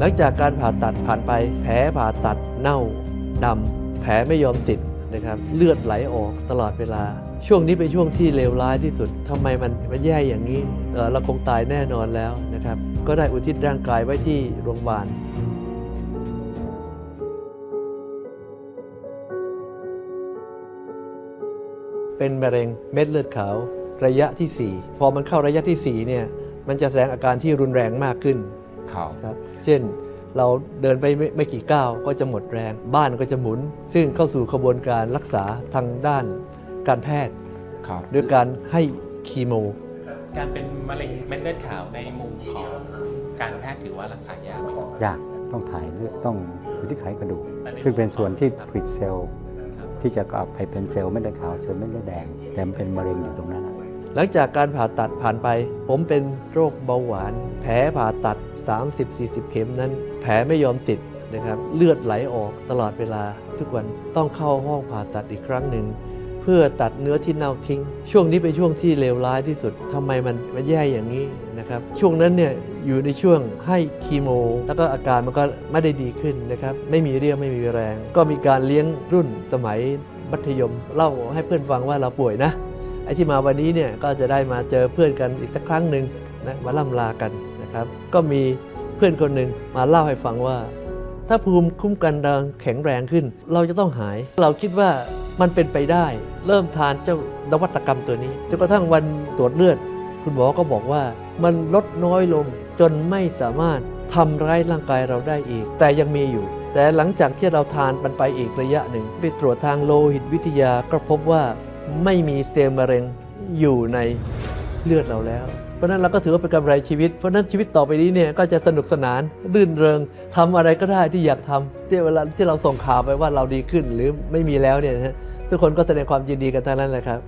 หลังจากการผ่าตัดผ่านไป แผลผ่าตัดเน่าดำแผลไม่ยอมติดนะครับเลือดไหลออกตลอดเวลา ช่วงนี้เป็นช่วงที่เลวร้ายที่สุดทำไมมันมันแย่อย่างนี้เอ่อเราคงตายแน่นอนแล้วนะครับ ก็ได้อุทิศร่างกายไว้ที่โรงพยาบาลเป็นมะเร็งเม็ดเลือดขาวระยะที่ 4 พอมันเข้าระยะที่4เนี่ยมันจะแสดงอาการที่รุนแรงมากขึ้น ครับครับเช่นเราเดินไปไม่ไม่กี่ก้าวก็จะหมดแรง บ้านก็จะหมุน ซึ่งเข้าสู่กระบวนการรักษาทางด้านการแพทย์ครับด้วยการให้คีโม การเป็นมะเร็งเม็ดเลือดขาวในมุมของการแพทย์ถือว่ารักษายากไหมครับยากต้องถ่ายเลือดต้องอยู่ที่ไขกระดูกอันนี้ซึ่งเป็นส่วนที่ครับผลิตเซลล์ครับที่จะกลับไปเป็นเซลล์เม็ดเลือดขาวเซลล์เม็ดเลือดแดง แต่มันเป็นมะเร็งอยู่ตรงนั้นนะหลังจากการผ่าตัดผ่านไป ผมเป็นโรคเบาหวาน แผลผ่าตัด 30-40 เข็มนั้น แผลไม่ยอมติดนะครับเลือดไหลออกตลอดเวลาทุกวันต้องเข้าห้องผ่าตัดอีกครั้งหนึ่ง เพื่อตัดเนื้อที่เน่าทิ้ง ช่วงนี้เป็นช่วงที่เลวร้ายที่สุดทำไมมันมันแย่อย่างนี้นะครับช่วงนั้นเนี่ยอยู่ในช่วงให้คีโม แล้วก็อาการมันก็ไม่ได้ดีขึ้นนะครับไม่มีเรี่ยวไม่มีแรง ก็มีการเลี้ยงรุ่นสมัยมัธยมเล่าให้เพื่อนฟังว่าเราป่วยนะไอ้ที่มาวันนี้เนี่ยก็จะได้มาเจอเพื่อนกันอีกสักครั้งหนึ่งนะมาล่ำลากัน นะครับ ก็มีเพื่อนคนหนึ่งมาเล่าให้ฟังว่า ถ้าภูมิคุ้มกันเราแข็งแรงขึ้น เราจะต้องหาย เราคิดว่ามันเป็นไปได้ เริ่มทานเจ้านวัตกรรมตัวนี้จนกระทั่งวันตรวจเลือด คุณหมอก็บอกว่ามันลดน้อยลงจนไม่สามารถทำร้ายร่างกายเราได้อีก แต่ยังมีอยู่ แต่หลังจากที่เราทานมันไปอีกระยะหนึ่ง ไปตรวจทางโลหิตวิทยาก็พบว่าไม่มีเซลล์มะเร็งอยู่ในเลือดเราแล้ว เพราะฉะนั้นเราก็ถือว่าเป็นกำไรชีวิต เพราะฉะนั้นชีวิตต่อไปนี้เนี่ยก็จะสนุกสนานรื่นเริงทำอะไรก็ได้ที่อยากทำที่เวลาที่เราส่งข่าวไปว่าเราดีขึ้นหรือไม่มีแล้วเนี่ยนะฮะทุกคนก็แสดงความยินดีกันทั้งนั้นแหละครับ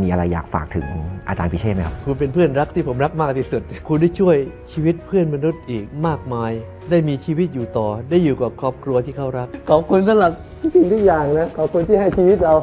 มีอะไรอยากฝากถึงอาจารย์พิเชษไหมครับ คุณเป็นเพื่อนรักที่ผมรักมากที่สุด คุณได้ช่วยชีวิตเพื่อนมนุษย์อีกมากมาย ได้มีชีวิตอยู่ต่อ ได้อยู่กับครอบครัวที่เขารัก ขอบคุณสำหรับทุกสิ่งทุกอย่างนะ ขอบคุณที่ให้ชีวิตเรา